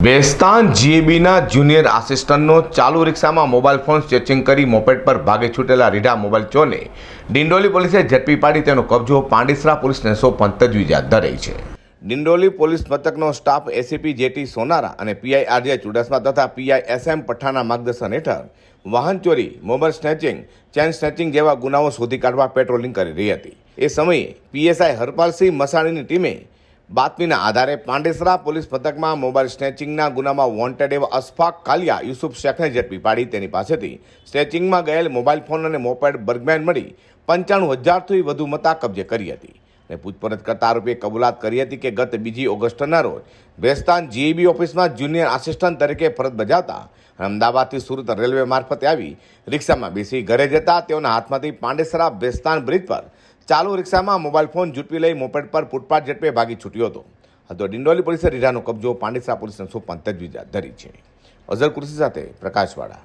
વેસ્તાન જીએબીના junior આસિસ્ટન્ટનો ચાલુ રિક્ષામાં મોબાઈલ ફોન સ્ટેચિંગ કરી મોપેટ પર ભાગે છૂટેલા રીઢા મોબાઈલ ચોરને ડિંડોલી પોલીસે ઝડપી પાડી તેનો કબજો પાંડેસરા પોલીસને સોંપવાની તજવીજ હાથ ધરાઈ છે. ડિંડોલી પોલીસ મથકનો સ્ટાફ એસીપી જેટી સોનારા અને પીઆઈ આરજે ચુડાસમા તથા પીઆઈ એસએમ પઠાના માર્ગદર્શન હેઠળ વાહન ચોરી, મોબાઈલ સ્નેચિંગ ચેન સ્નેચિંગ જેવા ગુનાઓ શોધી કાઢવા પેટ્રોલિંગ કરી રહી હતી. એ સમયે પીએસઆઈ હરપાલસિંહ મસાણીની ટીમે બાતમીના આધારે પાંડેસરા પોલીસ મથકમાં મોબાઈલ સ્નેચિંગના ગુનામાં વોન્ટેડ એવા અશફાક કાલિયા, યુસુફ શેખને ઝડપી પાડી તેની પાસેથી. સ્નેચિંગમાં ગયેલ મોબાઈલ ફોન અને મોપેડ બર્ગમેન મળી પંચાણું હજારથી વધુ મતા કબજે કરી હતી અને પૂછપરછ કરતા આરોપીએ કબૂલાત કરી હતી કે ગત બીજી ઓગસ્ટના રોજ ભેસ્તાન જીઈબી ઓફિસમાં જુનિયર આસિસ્ટન્ટ તરીકે ફરજ બજાવતા અમદાવાદથી સુરત રેલવે મારફતે આવી રિક્ષામાં બેસી ઘરે જતા તેઓના હાથમાંથી પાંડેસરા ભેસ્તાન બ્રિજ પર ચાલુ રિક્ષામાં મોબાઈલ ફોન ઝૂંટવી લઈ મોપેડ પર ફૂટપાથ ઝડપે ભાગી છૂટ્યો હતો. હતો ડિંડોલી પોલીસે રીઢાનો કબજો, પાંડેસરા પોલીસને સોંપવાની તજવીજ ધરી છે. અઝર કુર્સી સાથે પ્રકાશવાળા.